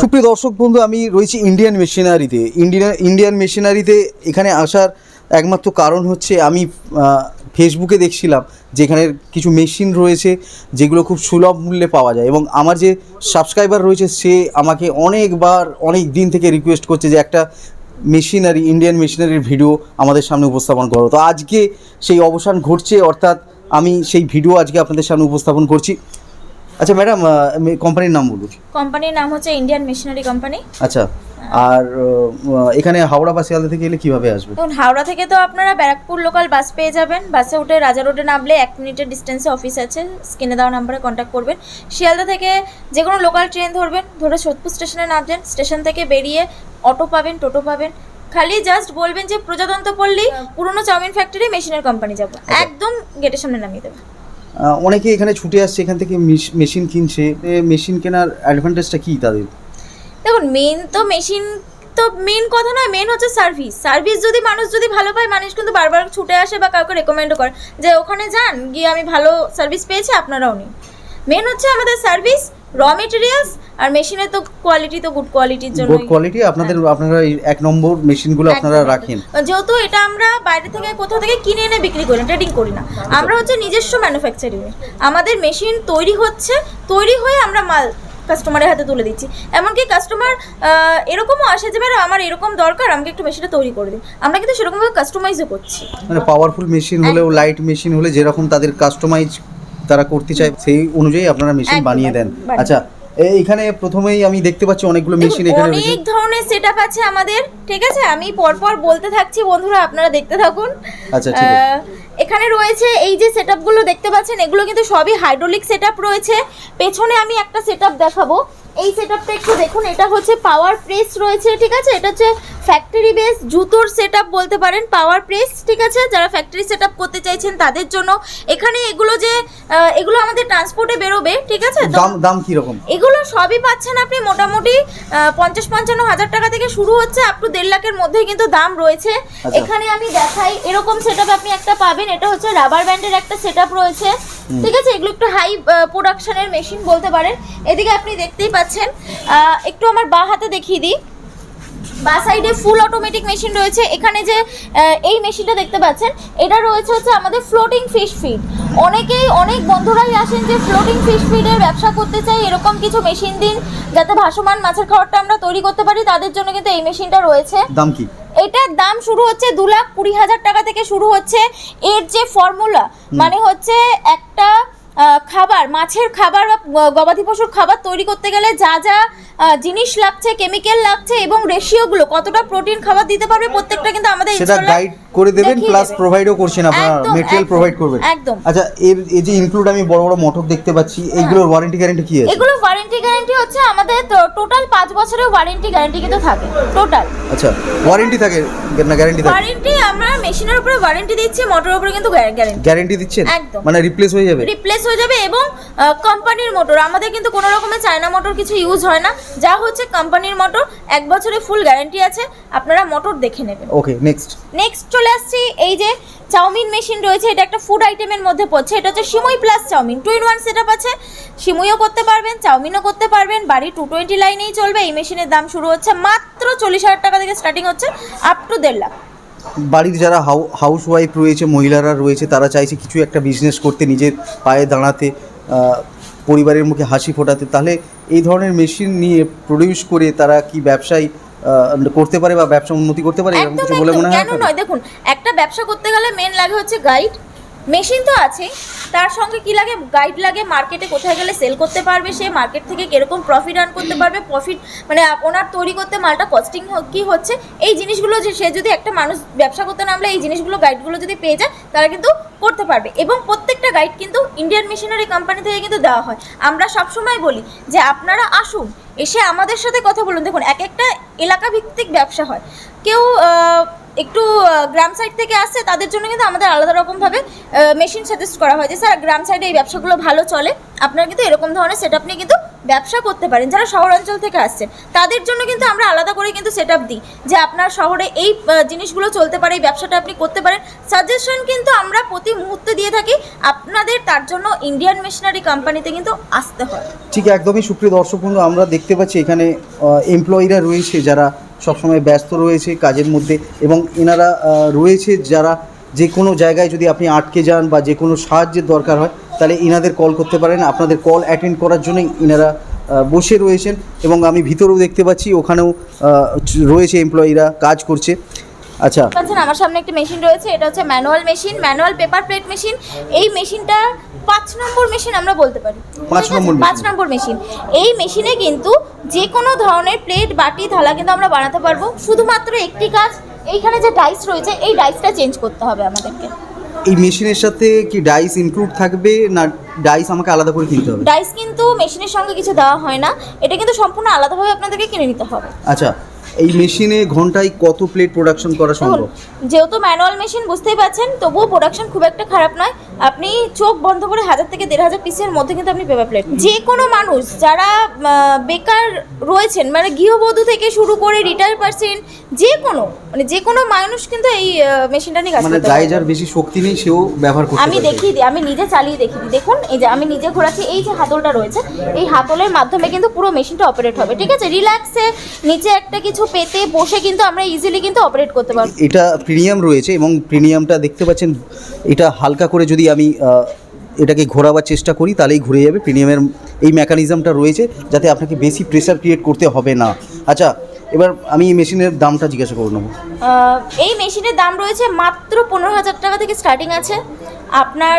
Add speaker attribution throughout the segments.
Speaker 1: সুপ্রিয় দর্শক বন্ধু, আমি রয়েছি ইন্ডিয়ান মেশিনারিতে ইন্ডিয়ান ইন্ডিয়ান মেশিনারিতে এখানে আসার একমাত্র কারণ হচ্ছে আমি ফেসবুকে দেখছিলাম যেখানে কিছু মেশিন রয়েছে যেগুলো খুব সুলভ মূল্যে পাওয়া যায়। এবং আমার যে সাবস্ক্রাইবার রয়েছে, সে আমাকে অনেকবার অনেক দিন থেকে রিকোয়েস্ট করছে যে একটা মেশিনারি ইন্ডিয়ান মেশিনারির ভিডিও আমাদের সামনে উপস্থাপন করো। তো আজকে সেই অবসান ঘটছে, অর্থাৎ আমি সেই ভিডিও আজকে আপনাদের সামনে উপস্থাপন করছি। আচ্ছা ম্যাডাম কোম্পানির নাম বলুন।
Speaker 2: কোম্পানির নাম হচ্ছে ইন্ডিয়ান মেশিনারি কোম্পানি।
Speaker 1: আচ্ছা আর এখানে হাওড়া বা শিয়ালদা থেকে এলে কীভাবে আসবে
Speaker 2: দেখুন হাওড়া থেকে তো আপনারা ব্যারাকপুর লোকাল বাস পেয়ে যাবেন। বাসে উঠে রাজা রোডে নামলে এক মিনিটের ডিস্টেন্সে অফিস আছে। স্ক্রিনে দেওয়া নাম্বারে কন্ট্যাক্ট করবেন। শিয়ালদা থেকে যে কোনো লোকাল ট্রেন ধরবেন। ধরে সোদপুর স্টেশনে নামবেন স্টেশন থেকে বেরিয়ে অটো পাবেন টোটো পাবেন। খালি জাস্ট বলবেন যে প্রজাতন্ত্র পল্লী পুরনো চাউমিন ফ্যাক্টরি মেশিনের কোম্পানি যাব। একদম গেটের সামনে নামিয়ে দেবে
Speaker 1: আহ, অনেকে এখানে ছুটে আসছে, এখান থেকে মেশিন কিনছে। মেশিন কেনার অ্যাডভান্টেজটা কি তাদের?
Speaker 2: দেখুন মেন তো মেশিন তো মেন কথা নয় মেন হচ্ছে সার্ভিস সার্ভিস যদি মানুষ যদি ভালো পায়, মানুষ কিন্তু বারবার ছুটে আসে বা কাউকে রেকমেন্ডও করে যে, ওখানে যান, গিয়ে আমি ভালো সার্ভিস পেয়েছি, আপনারাও নিন। মেন হচ্ছে আমাদের সার্ভিস র মেটেরিয়ালস আর মেশিনের তো কোয়ালিটি তো গুড কোয়ালিটির জন্য
Speaker 1: গুড কোয়ালিটি আপনাদের আপনারা এই এক নম্বর মেশিনগুলো আপনারা রাখেন।
Speaker 2: যেহেতু এটা আমরা বাইরে থেকে কোথাও থেকে কিনে এনে বিক্রি করি ট্রেডিং করি না। আমরা হচ্ছে নিজস্ব ম্যানুফ্যাকচারিং আমাদের মেশিন তৈরি হচ্ছে তৈরি হয়ে আমরা মাল কাস্টমারের হাতে তুলে দিচ্ছি। এমনকি কাস্টমার এরকমও আসে যে ম্যাডাম আমার এরকম দরকার আমাকে একটু মেশিনটা তৈরি করে দিন। আমরা কিন্তু সেরকমভাবে কাস্টমাইজও করছি।
Speaker 1: মানে পাওয়ারফুল মেশিন হলেও লাইট মেশিন হলে যেরকম তাদের কাস্টমাইজ তারা করতে চায় সেই অনুযায়ী আপনারা মেশিন বানিয়ে দেন। আচ্ছা এখানে প্রথমেই আমি দেখতে পাচ্ছি অনেকগুলো মেশিন এখানে রয়েছে।
Speaker 2: অনেক ধরনের সেটআপ আছে আমাদের ঠিক আছে? আমি পরপর বলতে থাকছি বন্ধুরা আপনারা দেখতে থাকুন।
Speaker 1: আচ্ছা, ঠিক আছে।
Speaker 2: এখানে রয়েছে এই যে সেটআপগুলো দেখতে পাচ্ছেন এগুলো কিন্তু সবই হাইড্রোলিক সেটআপ রয়েছে। পেছনে আমি একটা সেটআপ দেখাবো। এই সেটআপটা একটু দেখুন এটা হচ্ছে পাওয়ার প্রেস রয়েছে ঠিক আছে? এটা হচ্ছে ফ্যাক্টরি বেস জুতোর সেটআপ বলতে পারেন পাওয়ার প্রেস ঠিক আছে? যারা ফ্যাক্টরি সেটআপ করতে চাইছেন তাদের জন্য। এখানে এগুলো যে এগুলো আমাদের ট্রান্সপোর্টে বেরোবে ঠিক আছে?
Speaker 1: দাম দাম কি রকম
Speaker 2: এগুলো সবই পাচ্ছেন আপনি মোটামুটি পঞ্চাশ পঞ্চান্ন হাজার টাকা থেকে শুরু হচ্ছে আপ টু দেড় লাখের মধ্যে কিন্তু দাম রয়েছে।
Speaker 1: আচ্ছা।
Speaker 2: এখানে আমি দেখাই এরকম সেট আপনি একটা পাবেন এটা হচ্ছে রাবার ব্যান্ডের একটা সেট রয়েছে। ঠিক আছে? এগুলো একটু হাই প্রোডাকশনের মেশিন বলতে পারেন। এদিকে আপনি দেখতেই পাচ্ছেন আহ, একটু আমার বা হাতে দেখিয়ে দিই। বা সাইডে ফুল অটোমেটিক মেশিন রয়েছে। এখানে যে এই মেশিনটা দেখতে পাচ্ছেন এটা রয়েছে হচ্ছে আমাদের ফ্লোটিং ফিশ ফিড অনেকেই অনেক বন্ধুরাই আসেন যে ফ্লোটিং ফিশ ফিডের ব্যবসা করতে চাই এরকম কিছু মেশিন দিন যাতে ভাসমান মাছের খাবারটা আমরা তৈরি করতে পারি তাদের জন্য কিন্তু এই মেশিনটা রয়েছে।
Speaker 1: দাম কি?
Speaker 2: এটার দাম শুরু হচ্ছে দু লাখ কুড়ি হাজার টাকা থেকে শুরু হচ্ছে। এর যে ফর্মুলা মানে হচ্ছে একটা খাবার মাছের খাবার বা গবাদি পশুর খাবার তৈরি করতে গেলে যা যা জিনিস লাগছে কেমিক্যাল লাগছে এবং রেশিওগুলো কতটা প্রোটিন খাবার দিতে পারবে প্রত্যেকটা কিন্তু আমাদের
Speaker 1: সেটা গাইড করে দেবেন প্লাস প্রোভাইডও করছেন আপনারা মেটেরিয়াল প্রোভাইড করবেন।
Speaker 2: একদম।
Speaker 1: আচ্ছা এর এই যে ইনক্লুড আমি বড় বড় মোটর দেখতে পাচ্ছি এইগুলোর ওয়ারেন্টি গ্যারান্টি কি আছে?
Speaker 2: এগুলো ওয়ারেন্টি গ্যারান্টি হচ্ছে আমাদের টোটাল পাঁচ বছরের ওয়ারেন্টি গ্যারান্টি কিন্তু থাকে টোটাল
Speaker 1: আচ্ছা ওয়ারেন্টি থাকে না গ্যারান্টি থাকে?
Speaker 2: ওয়ারেন্টি আমরা মেশিনের উপরে ওয়ারেন্টি দিচ্ছি মোটরের উপরে কিন্তু গ্যারান্টি
Speaker 1: গ্যারান্টি দিচ্ছেন?
Speaker 2: একদম।
Speaker 1: মানে রিপ্লেস হয়ে যাবে?
Speaker 2: রিপ্লেস হয়ে যাবে এবং কোম্পানির মোটর আমাদের কিন্তু কোনো রকমের চায়না মোটর কিছু ইউজ হয় না যা হচ্ছে কোম্পানির মোটর এক বছরের ফুল গ্যারান্টি আছে আপনারা মোটর দেখে নেবেন।
Speaker 1: ওকে নেক্সট
Speaker 2: নেক্সট চলে আসছি, এই যে চাউমিন মেশিন রয়েছে, এটা একটা ফুড আইটেমের মধ্যে পড়ছে, এটা হচ্ছে সিমুই plus chowmein two in one set up আছে, সিমুইও করতে পারবেন, চাউমিনও করতে পারবেন বাড়ি টু টোয়েন্টি লাইনেই চলবে, এই মেশিনের দাম শুরু হচ্ছে মাত্র চল্লিশ হাজার টাকা থেকে স্টার্টিং হচ্ছে আপ টু দেড় লাখ।
Speaker 1: বাড়ির যারা হাউ হাউস ওয়াইফ রয়েছে, মহিলারা রয়েছে, তারা চাইছে কিছু একটা বিজনেস করতে, নিজের পায়ে দাঁড়াতে পরিবারের মুখে হাসি ফোটাতে তাহলে এই ধরনের মেশিন নিয়ে প্রডিউস করে তারা কি ব্যবসায় করতে পারে বা ব্যবসা উন্নতি করতে পারে? এরকম কিছু বলে মনে হয়
Speaker 2: কেন নয়? দেখুন একটা ব্যবসা করতে গেলে মেন লাগে হচ্ছে গাইড মেশিন তো আছে। তার সঙ্গে কি লাগে? গাইড লাগে মার্কেটে কোথায় গেলে সেল করতে পারবে সে মার্কেট থেকে কীরকম প্রফিট আর্ন করতে পারবে প্রফিট মানে ওনার তৈরি করতে মালটা কস্টিং কী হচ্ছে? এই জিনিসগুলো যে সে যদি একটা মানুষ ব্যবসা করতে নামলে এই জিনিসগুলো গাইডগুলো যদি পেয়ে যায়, তারা কিন্তু করতে পারবে। এবং প্রত্যেকটা গাইড কিন্তু ইন্ডিয়ান মেশিনারি কোম্পানি থেকে কিন্তু দেওয়া হয়। আমরা সবসময় বলি যে আপনারা আসুন, এসে আমাদের সাথে কথা বলুন। দেখুন, এক একটা এলাকা ভিত্তিক ব্যবসা হয়। কেউ একটু গ্রাম সাইড থেকে আসছে, তাদের জন্য কিন্তু আমাদের আলাদা রকমভাবে মেশিন সাজেস্ট করা হয় যে, স্যার, গ্রাম সাইডে এই ব্যবসাগুলো ভালো চলে। আপনারা কিন্তু এরকম ধরনের সেট নিয়ে কিন্তু ব্যবসা করতে পারেন। যারা শহর অঞ্চল থেকে আসছেন তাদের জন্য কিন্তু আমরা আলাদা করে কিন্তু সেট আপ দিই যে, আপনার শহরে এই জিনিসগুলো চলতে পারে, এই ব্যবসাটা আপনি করতে পারেন। সাজেশন কিন্তু আমরা প্রতি মুহূর্তে দিয়ে থাকি, আপনাদের তার জন্য ইন্ডিয়ান মেশিনারি কোম্পানিতে কিন্তু আসতে হয়।
Speaker 1: ঠিক একদমই সুপ্রিয় দর্শক বন্ধু, আমরা দেখতে পাচ্ছি এখানে এমপ্লয়িরা রয়েছে যারা সবসময় ব্যস্ত রয়েছে কাজের মধ্যে এবং এনারা রয়েছে যারা যে কোনো জায়গায় যদি আপনি আটকে যান বা যে কোনো সাহায্যের দরকার হয়, তাহলে ইনাদের কল করতে পারেন। আপনাদের কল অ্যাটেন্ড করার জন্যই ইনারা বসে রয়েছেন এবং আমি ভিতরেও দেখতে পাচ্ছি, ওখানেও রয়েছে এমপ্লয়িরা কাজ করছে। আচ্ছা।
Speaker 2: আমার সামনে একটা মেশিন রয়েছে, এটা হচ্ছে manual machine manual paper plate machine এই মেশিনটা পাঁচ নম্বর মেশিন আমরা বলতে পারি।
Speaker 1: পাঁচ নম্বর
Speaker 2: পাঁচ নম্বর মেশিন। এই মেশিনে কিন্তু যে কোনো ধরনের প্লেট বাটি থালা কিন্তু আমরা বানাতে পারব। শুধুমাত্র একটি কাজ এইখানে যে ডাইস রয়েছে এই ডাইসটা চেঞ্জ করতে হবে আমাদেরকে।
Speaker 1: এই মেশিনের সাথে কি ডাইস ইনক্লুড থাকবে না ডাইস আমাকে আলাদা করে কিনতে হবে?
Speaker 2: ডাইস কিন্তু মেশিনের সঙ্গে কিছু দেওয়া হয় না। এটা কিন্তু সম্পূর্ণ আলাদাভাবে আপনাদেরকে কিনে নিতে হবে।
Speaker 1: আচ্ছা এই মেশিনে ঘন্টায় কত প্লেট প্রোডাকশন করা সম্ভব?
Speaker 2: যেহেতু ম্যানুয়াল মেশিন বুঝতেই পারছেন তবুও প্রোডাকশন খুব একটা খারাপ নয়। আপনি চোখ বন্ধ করে হাজার থেকে দেড় হাজার পিসের মধ্যে কিন্তু আপনি পেপার প্লেট যে কোনো মানুষ যারা বেকার রয়েছেন মানে গৃহবধূ থেকে শুরু করে রিটায়ার পার্সেন্ট যে কোনো মানে যে কোনো মানুষ কিন্তু এই মেশিনটা নিয়ে কাজ
Speaker 1: মানে
Speaker 2: পারবে।
Speaker 1: যার বেশি শক্তি নেই সেও ব্যবহার করতে
Speaker 2: আমি দেখিয়ে দিই আমি নিজে চালিয়ে দেখিয়ে দিই। দেখুন এই যে আমি নিজে ঘোরাচ্ছি এই যে হাতলটা রয়েছে এই হাতলের মাধ্যমে কিন্তু পুরো মেশিনটা অপারেট হবে ঠিক আছে? রিল্যাক্সে নিচে একটা কিছু পেতে বসে কিন্তু আমরা ইজিলি কিন্তু অপারেট করতে পারব।
Speaker 1: এটা প্রিমিয়াম রয়েছে এবং প্রিমিয়ামটা দেখতে পাচ্ছেন, এটা হালকা করে যদি আমি এটাকে ঘোরাবার চেষ্টা করি, তাহলেই ঘুরে যাবে। প্রিমিয়ামের এই মেকানিজমটা রয়েছে, যাতে আপনাকে বেশি প্রেশার ক্রিয়েট করতে হবে না। আচ্ছা এবার আমি এই মেশিনের দামটা জিজ্ঞাসা করে নেব।
Speaker 2: এই মেশিনের দাম রয়েছে মাত্র পনেরো হাজার টাকা থেকে স্টার্টিং আছে। আপনার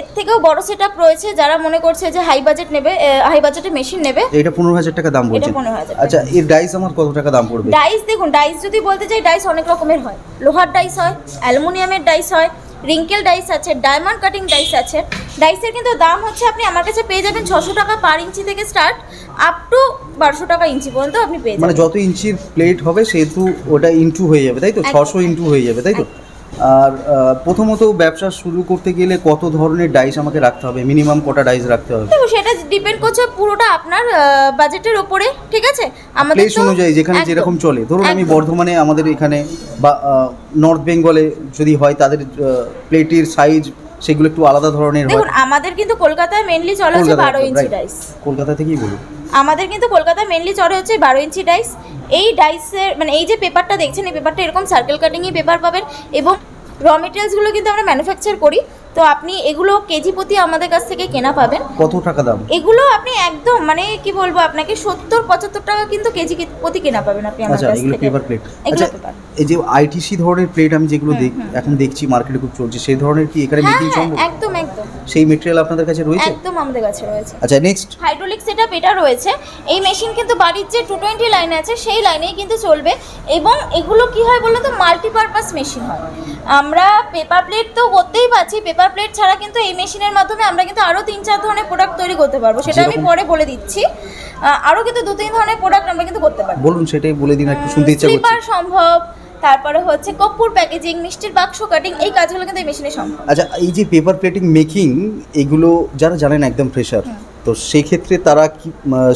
Speaker 2: এর থেকেও বড় সেট রয়েছে যারা মনে করছে যে হাই বাজেট নেবে হাই বাজেটের মেশিন নেবে।
Speaker 1: এটা পনেরো হাজার টাকা দাম
Speaker 2: 15,000
Speaker 1: আচ্ছা এর ডাইস আমার কত টাকা দাম পড়বে?
Speaker 2: ডাইস দেখুন ডাইস যদি বলতে চাই ডাইস অনেক রকমের হয়। লোহার ডাইস হয় অ্যালুমিনিয়ামের ডাইস হয় রিঙ্কেল ডাইস আছে ডায়মন্ড কাটিং ডাইস আছে। ডাইসের কিন্তু দাম হচ্ছে আপনি আমার কাছে পেয়ে যাবেন ছশো টাকা পার ইঞ্চি থেকে স্টার্ট আপ টু বারোশো টাকা ইঞ্চি পর্যন্ত আপনি পেয়ে
Speaker 1: মানে
Speaker 2: যাবেন।
Speaker 1: যত ইঞ্চির প্লেট হবে সেহেতু ওটা ইনটু হয়ে যাবে তাই তো? ছশো ইনটু হয়ে যাবে তাই তো? আর প্রথমত ব্যবসা শুরু করতে গেলে কত ধরনের ডাইস আমাকে রাখতে হবে? মিনিমাম কটা ডাইস রাখতে হবে?
Speaker 2: সেটা ডিপেন্ড করছে পুরোটা আপনার বাজেটের ওপরে ঠিক আছে? আমাদের
Speaker 1: প্লেস অনুযায়ী যেখানে যেরকম চলে। ধরুন আমি বর্ধমানে আমাদের এখানে বা নর্থ বেঙ্গলে যদি হয় তাদের প্লেটের সাইজ সেগুলো একটু আলাদা ধরনের হয়।
Speaker 2: দেখুন আমাদের কিন্তু কলকাতায় মেইনলি চলে হচ্ছে
Speaker 1: কলকাতায়
Speaker 2: বারো ইঞ্চি ডাইস
Speaker 1: কলকাতা থেকেই বলুন।
Speaker 2: আমাদের কিন্তু কলকাতায় মেনলি চড়ে হচ্ছে বারো ইঞ্চি ডাইস এই ডাইসের মানে এই যে পেপারটা দেখছেন এই পেপারটা এরকম সার্কেল কাটিংয়ে পেপার পাবেন এবং র মেটেরিয়ালসগুলো কিন্তু আমরা ম্যানুফ্যাকচার করি। তো আপনি এগুলো কেজি প্রতি আমাদের কাছ থেকে কেনা পাবেন।
Speaker 1: কত টাকা দাম?
Speaker 2: এগুলো আপনি একদম মানে কি বলব আপনাকে সত্তর পঁচাত্তর টাকা কিন্তু কেজি প্রতি কেনা পাবেন আপনি আমার
Speaker 1: আচ্ছা
Speaker 2: কাছ
Speaker 1: এগুলো
Speaker 2: থেকে।
Speaker 1: পেপার প্লেট
Speaker 2: এগুলো
Speaker 1: আচ্ছা
Speaker 2: পেপার
Speaker 1: এই যে আইটিসি ধরনের প্লেট আমি যেগুলো এখন দেখছি মার্কেটে খুব চলছে সেই ধরনের কি এখানে
Speaker 2: হ্যাঁ
Speaker 1: মেকিং
Speaker 2: হ্যাঁ
Speaker 1: সম্ভব?
Speaker 2: একদম একদম।
Speaker 1: সেই মেটেরিয়াল আপনাদের কাছে রয়েছে?
Speaker 2: একদম আমাদের কাছে রয়েছে।
Speaker 1: আচ্ছা নেক্সট
Speaker 2: হাইড্রোলিক সেটআপ এটা রয়েছে। এই মেশিন কিন্তু বাড়ির যে টু টোয়েন্টি লাইন আছে সেই লাইনেই কিন্তু চলবে। এবং এগুলো কি হয় বলুন তো? মাল্টিপারপাস মেশিন হয়। আমরা পেপার প্লেট তো করতেই পারছি। পেপার প্লেট ছাড়া কিন্তু এই মেশিনের মাধ্যমে আমরা কিন্তু আরও তিন চার ধরনের প্রোডাক্ট তৈরি করতে পারব। সেটা আমি পরে বলে দিচ্ছি। আরও কিন্তু দু তিন ধরনের প্রোডাক্ট আমরা কিন্তু করতে পারব।
Speaker 1: বলুন সেটাই বলে দিন একটু শুনতে ইচ্ছা করছে।
Speaker 2: সম্ভব তারপরে হচ্ছে কপ্পুর প্যাকেজিং মিষ্টির বাক্স কাটিং এই কাজগুলো কিন্তু এই মেশিনে সম্ভব।
Speaker 1: আচ্ছা এই যে পেপার প্লেটিং মেকিং এগুলো যারা জানেন একদম ফ্রেশার তো সেক্ষেত্রে তারা কি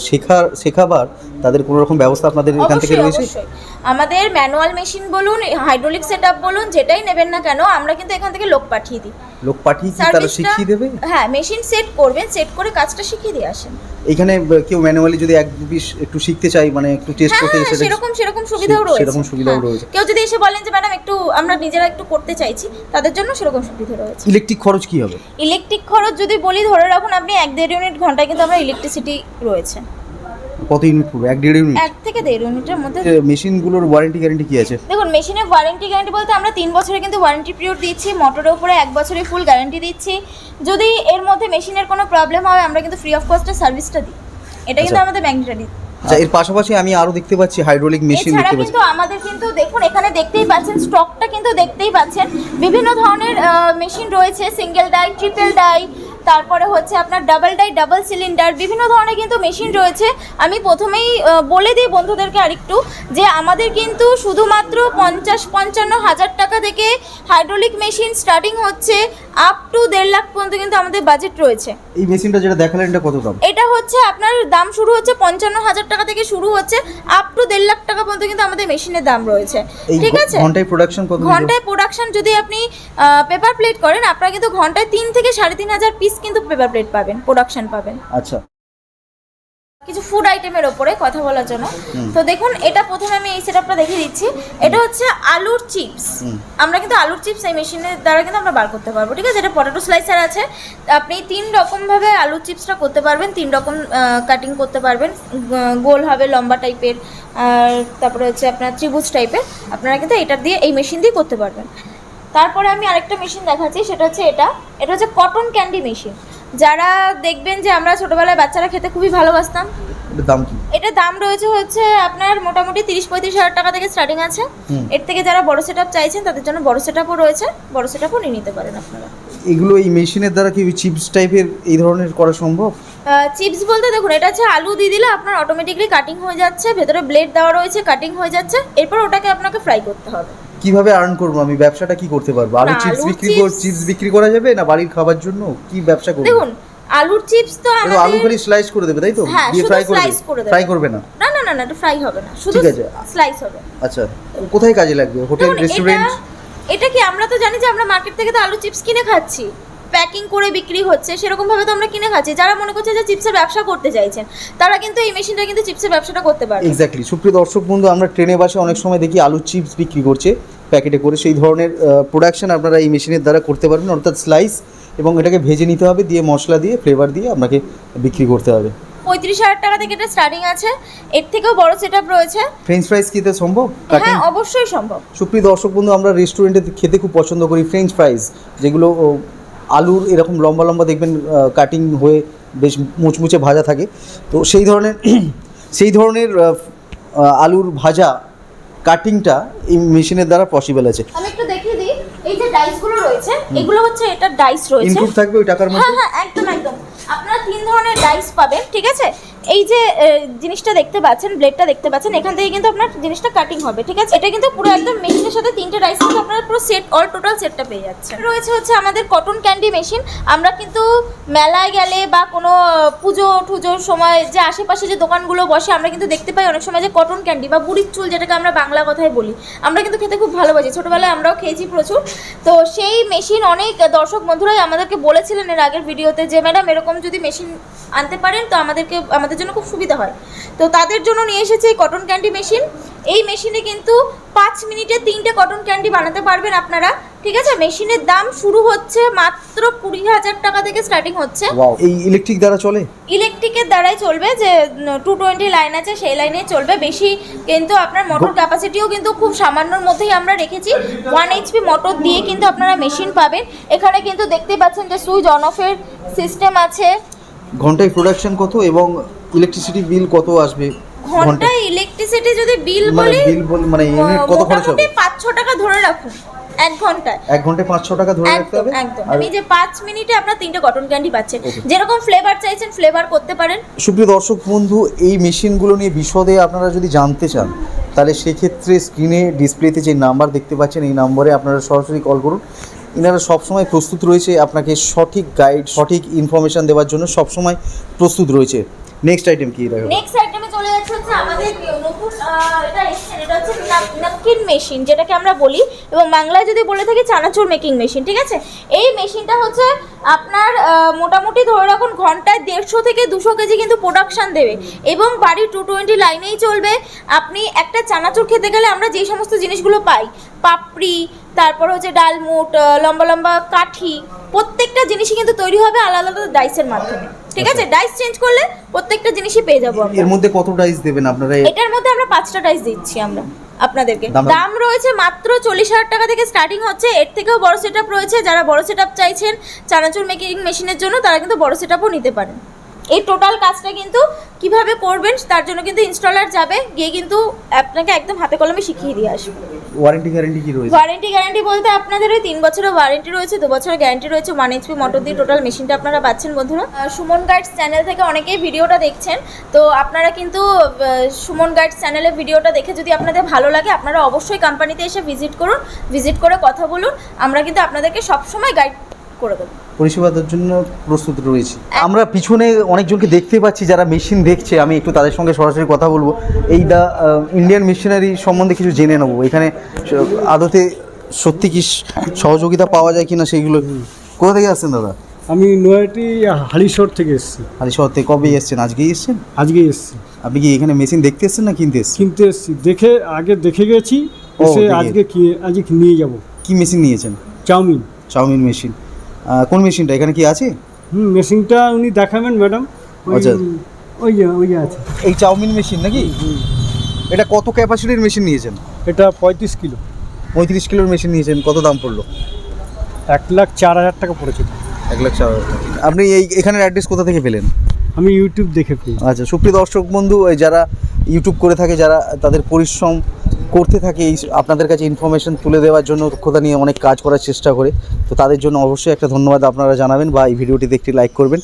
Speaker 1: শেখার শেখাবার তাদের কোনো রকম ব্যবস্থা আপনাদের এখান থেকে রয়েছে?
Speaker 2: আমাদের ম্যানুয়াল মেশিন বলুন হাইড্রোলিক সেটআপ বলুন যেটাই নেবেন না কেন আমরা কিন্তু এখান থেকে লোক পাঠিয়ে দিই।
Speaker 1: লোক পাঠিয়ে কি তারা শিখিয়ে দেবে?
Speaker 2: হ্যাঁ মেশিন সেট করবেন সেট করে কাজটা শিখিয়ে দিয়ে আসেন।
Speaker 1: এখানে কেউ ম্যানুয়ালি যদি এক দু piece একটু শিখতে চাই মানে একটু টেস্ট করতে
Speaker 2: হ্যাঁ
Speaker 1: সেটা
Speaker 2: সেরকম সেরকম সুবিধাও রয়েছে।
Speaker 1: সেরকম সুবিধাও
Speaker 2: হ্যাঁ।
Speaker 1: রয়েছে।
Speaker 2: কেউ যদি এসে বলেন যে ম্যাডাম একটু আমরা নিজেরা একটু করতে চাইছি তাদের জন্য সেরকম সুবিধা রয়েছে।
Speaker 1: ইলেকট্রিক খরচ কি হবে?
Speaker 2: ইলেকট্রিক খরচ যদি বলি ধরে রাখুন আপনি এক দেড় ইউনিট ঘন্টায় কিন্তু আমরা ইলেকট্রিসিটি রয়েছে।
Speaker 1: কত ইউনিট পড়বে এক দেড় ইউনিট
Speaker 2: এক থেকে দেড় ইউনিটের মধ্যে
Speaker 1: মেশিনগুলোর ওয়ারেন্টি গ্যারেন্টি কি আছে?
Speaker 2: দেখুন মেশিনের ওয়ারেন্টি গ্যারান্টি বলতে আমরা তিন বছরে কিন্তু ওয়ারেন্টি পিরিয়ড দিচ্ছি মোটরের উপরে এক বছরের ফুল গ্যারান্টি দিচ্ছি। যদি এর মধ্যে মেশিনের কোনো প্রবলেম হয় আমরা কিন্তু ফ্রি অফ কস্টে সার্ভিসটা দিই। এটা কিন্তু
Speaker 1: আচ্ছা।
Speaker 2: আমাদের ম্যান্ডেটারি
Speaker 1: আচ্ছা এর পাশাপাশি আমি আরও দেখতে পাচ্ছি হাইড্রোলিক মেশিন দেখতে পাচ্ছি।
Speaker 2: কিন্তু আমাদের কিন্তু দেখুন এখানে দেখতেই পাচ্ছেন স্টকটা কিন্তু দেখতেই পাচ্ছেন। বিভিন্ন ধরনের মেশিন রয়েছে সিঙ্গেল ডাই ট্রিপল ডাই তারপরে হচ্ছে আপনার ডাবল ডাই ডাবল সিলিন্ডার বিভিন্ন ধরনের কিন্তু মেশিন রয়েছে। আমি প্রথমেই বলে দিই বন্ধুদেরকে আরেকটু যে আমাদের কিন্তু শুধুমাত্র পঞ্চাশ, পঞ্চান্ন হাজার টাকা থেকে হাইড্রোলিক মেশিন স্টার্টিং হচ্ছে। আপ টু দেড় লাখ পর্যন্ত কিন্তু আমাদের বাজেট রয়েছে।
Speaker 1: এই মেশিনটা যেটা দেখালেন এটা কত দাম?
Speaker 2: এটা হচ্ছে আপনার দাম শুরু হচ্ছে পঞ্চান্ন হাজার টাকা থেকে শুরু হচ্ছে আপ টু দেড় লাখ টাকা পর্যন্ত কিন্তু আমাদের মেশিনের দাম রয়েছে। ঠিক আছে?
Speaker 1: ঘন্টায় প্রোডাকশন কত
Speaker 2: ঘন্টায় প্রোডাকশন যদি আপনি পেপার প্লেট করেন আপনারা কিন্তু ঘন্টায় তিন থেকে সাড়ে তিন হাজার পিস কিন্তু পেপার প্লেট পাবেন প্রোডাকশন পাবেন।
Speaker 1: আচ্ছা।
Speaker 2: কিছু ফুড আইটেমের ওপরে কথা বলার জন্য। তো দেখুন এটা প্রথমে আমি এই সেটআপটা দেখিয়ে দিচ্ছি। এটা হচ্ছে আলুর চিপস আমরা কিন্তু আলুর চিপস এই মেশিনের দ্বারা কিন্তু আমরা বার করতে পারব ঠিক আছে? এটা পটেটো স্লাইসার আছে। আপনি তিন রকমভাবে আলুর চিপসটা করতে পারবেন। তিন রকম কাটিং করতে পারবেন। গোল হবে লম্বা টাইপের আর তারপরে হচ্ছে আপনার ত্রিভুজ টাইপের আপনারা কিন্তু এটা দিয়ে এই মেশিন দিয়ে করতে পারবেন। তারপরে আমি আরেকটা মেশিন দেখাচ্ছি সেটা হচ্ছে এটা। এটা হচ্ছে কটন ক্যান্ডি মেশিন যারা দেখবেন যে আমরা ছোটবেলায় বাচ্চারা খেতে খুবই ভালোবাসতাম
Speaker 1: এটার দাম কি?
Speaker 2: এটার দাম রয়েছে হচ্ছে আপনার মোটামুটি তিরিশ পঁয়ত্রিশ হাজার টাকা থেকে স্টার্টিং আছে।
Speaker 1: হুম।
Speaker 2: এর থেকে যারা বড় সেট চাইছেন তাদের জন্য বড় সেট রয়েছে বড় সেট নিয়ে নিতে পারেন আপনারা।
Speaker 1: এগুলো এই মেশিনের দ্বারা কি চিপস টাইপের এই ধরনের করা সম্ভব?
Speaker 2: চিপস বলতে দেখুন এটা হচ্ছে আলু দিয়ে দিলে আপনার অটোমেটিকলি কাটিং হয়ে যাচ্ছে ভেতরে ব্লেড দেওয়া রয়েছে কাটিং হয়ে যাচ্ছে এরপর ওটাকে আপনাকে ফ্রাই করতে হবে।
Speaker 1: কীভাবে আর্ন করব? আমি ব্যবসাটা কি করতে পারব? আলু চিপস বিক্রি চিপস বিক্রি করা যাবে না বাড়ির খাবার জন্য? কি ব্যবসা করব?
Speaker 2: দেখুন আলুর চিপস তো
Speaker 1: আমাদের আলু খালি স্লাইস করে দেবে তাই তো?
Speaker 2: হ্যাঁ,
Speaker 1: ফ্রাই
Speaker 2: করে দেবে।
Speaker 1: ফ্রাই করবে না?
Speaker 2: না না না না এটা ফ্রাই হবে না। শুধু স্লাইস হবে।
Speaker 1: আচ্ছা কোথায় কাজে লাগবে? হোটেল রেস্টুরেন্ট
Speaker 2: এটা কি আমরা তো জানি যে আমরা মার্কেট থেকে তো আলু চিপস কিনে খাচ্ছি? প্যাকিং করে বিক্রি হচ্ছে সেরকমভাবে তো আমরা কিনে খাচ্ছি। যারা মনে করছে যে চিপসের ব্যবসা করতে চাইছেন তারা কিন্তু এই মেশিনটা কিন্তু চিপসের ব্যবসাটা করতে পারে
Speaker 1: এক্স্যাক্টলি সুপ্রিয় দর্শক বন্ধু আমরা ট্রেনে বাসে অনেক সময় দেখি আলু চিপস বিক্রি করছে প্যাকেটে করে সেই ধরনের প্রোডাকশন আপনারা এই মেশিনের দ্বারা করতে পারবেন অর্থাৎ স্লাইস এবং এটাকে ভেজে নিতে হবে দিয়ে মশলা দিয়ে ফ্লেভার দিয়ে আপনাকে বিক্রি করতে হবে।
Speaker 2: পঁয়ত্রিশ হাজার টাকা থেকে এটা স্টার্টিং আছে। এর থেকেও বড় সেট আপ রয়েছে
Speaker 1: ফ্রেঞ্চ ফ্রাইস খেতে সম্ভব?
Speaker 2: হ্যাঁ অবশ্যই সম্ভব।
Speaker 1: সুপ্রিয় দর্শক বন্ধু আমরা রেস্টুরেন্টে খেতে খুব পছন্দ করি ফ্রেঞ্চ ফ্রাইস যেগুলো আলুর এরকম লম্বা লম্বা দেখবেন কাটিং হয়ে বেশ মুচমুচে ভাজা থাকে। তো সেই ধরনের সেই ধরনের আলুর ভাজা কাটিংটা এই মেশিনের দ্বারা পসিবল আছে।
Speaker 2: আমি একটু দেখিয়ে দিই এই যে ডাইসগুলো রয়েছে এগুলো হচ্ছে এটা ডাইস রয়েছে।
Speaker 1: ইনক্লুড থাকবে ওই টাকার
Speaker 2: হ্যাঁ
Speaker 1: মধ্যে?
Speaker 2: হ্যাঁ একদম একদম। আপনারা তিন ধরনের ডাইস পাবেন ঠিক আছে? এই যে জিনিসটা দেখতে পাচ্ছেন ব্লেডটা দেখতে পাচ্ছেন, এখান থেকে কিন্তু আপনার জিনিসটা কাটিং হবে, ঠিক আছে? এটা কিন্তু পুরো একদম মেশিনের সাথে তিনটে রাইস কিন্তু আপনারা পুরো সেট অল টোটাল সেটটা পেয়ে যাচ্ছে রয়েছে হচ্ছে আমাদের কটন ক্যান্ডি মেশিন আমরা কিন্তু মেলায় গেলে বা কোনো পুজো টুজোর সময় যে আশেপাশে যে দোকানগুলো বসে, আমরা কিন্তু দেখতে পাই অনেক সময় যে কটন ক্যান্ডি বা বুড়ির চুল যেটাকে আমরা বাংলা কথায় বলি, আমরা কিন্তু খেতে খুব ভালোবাসি। ছোটোবেলায় আমরাও খেয়েছি প্রচুর। তো সেই মেশিন অনেক দর্শক বন্ধুরাই আমাদেরকে বলেছিলেন এর আগের ভিডিওতে যে, ম্যাডাম, এরকম যদি মেশিন আনতে পারেন, তো আমাদেরকে, আমাদের জন্য খুব সুবিধা হয়। তো তাদের জন্য নিয়ে এসেছে এই কটন ক্যান্ডি মেশিন এই মেশিনে কিন্তু পাঁচ মিনিটে তিনটে কটন ক্যান্ডি বানাতে পারবেন আপনারা। ঠিক আছে? মেশিনের দাম শুরু হচ্ছে মাত্র কুড়ি হাজার টাকা থেকে স্টার্টিং হচ্ছে।
Speaker 1: এই ইলেকট্রিক দ্বারা চলে?
Speaker 2: ইলেকট্রিকের দ্বারাই চলবে যে টু টোয়েন্টি লাইন আছে সেই লাইনে চলবে। বেশি কিন্তু আপনার মোটর ক্যাপাসিটিও কিন্তু খুব সামান্যর মধ্যেই আমরা রেখেছি। ওয়ান এইচপি মোটর দিয়ে কিন্তু আপনারা মেশিন পাবেন। এখানে কিন্তু দেখতে পাচ্ছেন যে সুইচ অন অফের সিস্টেম আছে।
Speaker 1: ঘন্টায় প্রোডাকশন কত এবং ইলেকট্রিসিটি বিল কত আসবে
Speaker 2: ঘন্টায়? ইলেকট্রিসিটি যদি বিল
Speaker 1: মানে
Speaker 2: বলি
Speaker 1: বিল বল মানে ইউনিট কত খরচ হবে
Speaker 2: মোটামুটি পাঁচ ছ টাকা ধরে রাখুন এক ঘন্টায়।
Speaker 1: এক ঘন্টায় পাঁচশো টাকা ধরে রাখতে
Speaker 2: একদম
Speaker 1: হবে?
Speaker 2: একদম।
Speaker 1: আর
Speaker 2: আমি যে পাঁচ মিনিটে আপনার তিনটে কটন ক্যান্ডি পাচ্ছেন
Speaker 1: Okay.
Speaker 2: যেরকম ফ্লেভার চাইছেন ফ্লেভার করতে পারেন।
Speaker 1: সুপ্রিয় দর্শক বন্ধু এই মেশিনগুলো নিয়ে বিশদে আপনারা যদি জানতে চান তাহলে সেক্ষেত্রে স্ক্রিনে ডিসপ্লেতে যে নাম্বার দেখতে পাচ্ছেন এই নম্বরে আপনারা সরাসরি কল করুন। এনারা সবসময় প্রস্তুত রয়েছে আপনাকে সঠিক গাইড সঠিক ইনফরমেশন দেওয়ার জন্য সবসময় প্রস্তুত রয়েছে। নেক্সট আইটেম কি দেখো
Speaker 2: নেক্সট আইটেমে চলে যাচ্ছে হচ্ছে আমাদের নতুন আহ, এটা এসছে এটা হচ্ছে নাপকিন মেশিন যেটাকে আমরা বলি। এবং বাংলায় যদি বলে থাকি চানাচুর মেকিং মেশিন ঠিক আছে? এই মেশিনটা হচ্ছে আপনার মোটামুটি ধরে রাখুন ঘন্টায় দেড়শো থেকে দুশো কেজি কিন্তু প্রোডাকশন দেবে। এবং বাড়ি টু টোয়েন্টি লাইনেই চলবে। আপনি একটা চানাচুর খেতে গেলে আমরা যে সমস্ত জিনিসগুলো পাই পাপড়ি তারপর হচ্ছে ডালমুট লম্বা লম্বা কাঠি প্রত্যেকটা জিনিসই কিন্তু তৈরি হবে আলাদা আলাদা ডাইসের মাধ্যমে। ঠিক আছে? ডাইস চেঞ্জ করলে প্রত্যেকটা জিনিসই পেয়ে যাব
Speaker 1: এর মধ্যে কত ডাইস দেবেন আপনারা?
Speaker 2: এটার মধ্যে আমরা পাঁচটা ডাইস দিচ্ছি আমরা আপনাদেরকে।
Speaker 1: দাম-
Speaker 2: রয়েছে মাত্র চল্লিশ হাজার টাকা থেকে স্টার্টিং হচ্ছে। এর থেকেও বড় সেট রয়েছে। যারা বড় সেট চাইছেন চানাচুর মেকিং মেশিনের জন্য তারা কিন্তু বড় সেট নিতে পারেন। এই টোটাল কাজটা কিন্তু কীভাবে করবেন তার জন্য কিন্তু ইনস্টলার যাবে গিয়ে কিন্তু আপনাকে একদম হাতে কলমে শিখিয়ে দিয়ে আসবে।
Speaker 1: ওয়ারেন্টি গ্যারেন্টি কি রয়েছে?
Speaker 2: ওয়ারেন্টি গ্যারান্টি বলতে আপনাদের ওই তিন বছরের ওয়ারেন্টি রয়েছে দু বছরের গ্যারান্টি রয়েছে ওয়ান এইচপি মোটর দিয়ে টোটাল মেশিনটা আপনারা পাচ্ছেন বন্ধুরা। সুমন গাইডস চ্যানেল থেকে অনেকেই ভিডিওটা দেখছেন তো আপনারা কিন্তু সুমন গাইডস চ্যানেলে ভিডিওটা দেখে যদি আপনাদের ভালো লাগে আপনারা অবশ্যই কোম্পানিতে এসে ভিজিট করুন ভিজিট করে কথা বলুন। আমরা কিন্তু আপনাদেরকে সবসময় গাইড করে দেবো।
Speaker 1: পরিষেবা দেওয়ার জন্য প্রস্তুত রয়েছে। আমরা পিছনে অনেকজনকে দেখতে পাচ্ছি যারা মেশিন দেখছে। আমি একটু তাদের সঙ্গে সরাসরি কথা বলব। এই দা ইন্ডিয়ান মেশিনারি সম্বন্ধে কিছু জেনে নেব। এখানে আদতে সত্যি কি সহযোগিতা পাওয়া যায় কিনা সেইগুলো কোথা থেকে আসছেন দাদা?
Speaker 3: আমি নয়াটি হালিশহর থেকে এসেছি।
Speaker 1: আলি শহর থেকে কবে এসছেন? আজকেই এসছেন?
Speaker 3: আজকে এসেছি।
Speaker 1: আপনি কি এখানে মেশিন দেখতে এসছেন না কিনতে এসছেন?
Speaker 3: কিনতে এসেছি। দেখে আগে দেখে গেছি এসে আজকে আজকে নিয়ে যাব।
Speaker 1: কি মেশিন নিয়েছেন?
Speaker 3: চাউমিন।
Speaker 1: Chowmein machine. কোন মেশিনটা? এখানে কি আছে?
Speaker 3: হুম মেশিনটা উনি দেখাবেন ম্যাডাম।
Speaker 1: আচ্ছা।
Speaker 3: ওই যে ওই যে আছে।
Speaker 1: এই চাউমিন মেশিন নাকি? এটা কত ক্যাপাসিটির মেশিন নিয়েছেন?
Speaker 3: এটা পঁয়ত্রিশ কিলো।
Speaker 1: পঁয়ত্রিশ কিলোর মেশিন নিয়েছেন কত দাম পড়ল?
Speaker 3: এক লাখ চার হাজার টাকা পড়েছে
Speaker 1: এক লাখ চার হাজার টাকা। আপনি এই এখানের অ্যাড্রেস কোথা থেকে পেলেন?
Speaker 3: আমি ইউটিউব দেখে পেয়ে
Speaker 1: আচ্ছা সুপ্রিয় দর্শক বন্ধু যারা ইউটিউব করে থাকে যারা তাদের পরিশ্রম করতে থাকে এই আপনাদের কাছে ইনফরমেশন তুলে দেওয়ার জন্য দক্ষতা নিয়ে অনেক কাজ করার চেষ্টা করে। তো তাদের জন্য অবশ্যই একটা ধন্যবাদ আপনারা জানাবেন বা এই ভিডিওটি দেখতে লাইক করবেন।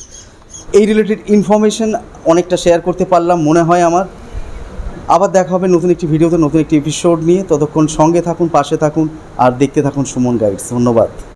Speaker 1: এই রিলেটেড ইনফরমেশন অনেকটা শেয়ার করতে পারলাম মনে হয় আমার। আবার দেখা হবে নতুন একটি ভিডিওতে, নতুন একটি এপিসোড নিয়ে। ততক্ষণ সঙ্গে থাকুন, পাশে থাকুন, আর দেখতে থাকুন সুমন গাইডস ধন্যবাদ।